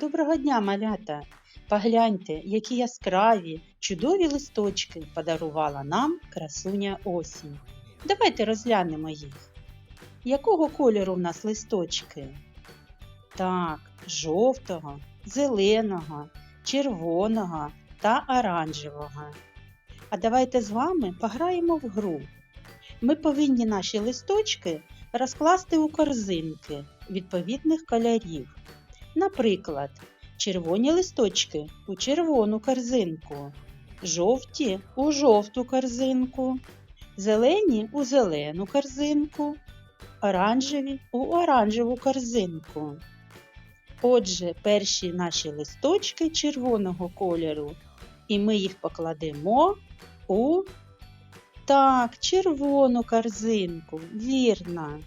Доброго дня, малята! Погляньте, які яскраві, чудові листочки подарувала нам красуня осінь. Давайте розглянемо їх. Якого кольору в нас листочки? Так, жовтого, зеленого, червоного та оранжевого. А давайте з вами пограємо в гру. Ми повинні наші листочки розкласти у корзинки відповідних кольорів. Наприклад, червоні листочки у червону корзинку, жовті у жовту корзинку, зелені у зелену корзинку, оранжеві у оранжеву корзинку. Отже, перші наші листочки червоного кольору, і ми їх покладемо у так, червону корзинку, вірно.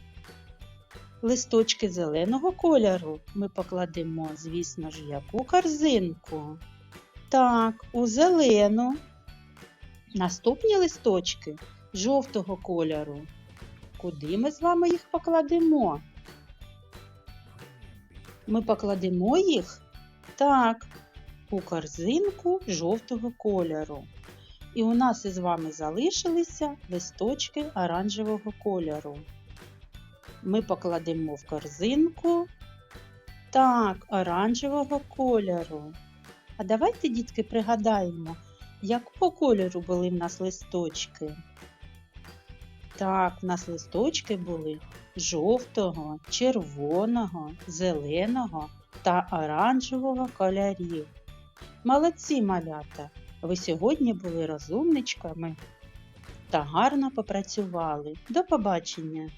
Листочки зеленого кольору ми покладемо, звісно ж, яку корзинку. Так, у зелену. Наступні листочки жовтого кольору. Куди ми з вами їх покладемо? Ми покладемо їх так, у корзинку жовтого кольору. І у нас із вами залишилися листочки оранжевого кольору ми покладемо в корзинку. Так, оранжевого кольору. А давайте, дітки, пригадаємо, якого кольору були в нас листочки. Так, в нас листочки були жовтого, червоного, зеленого та оранжевого кольорів. Молодці малята! Ви сьогодні були розумничками та гарно попрацювали. До побачення!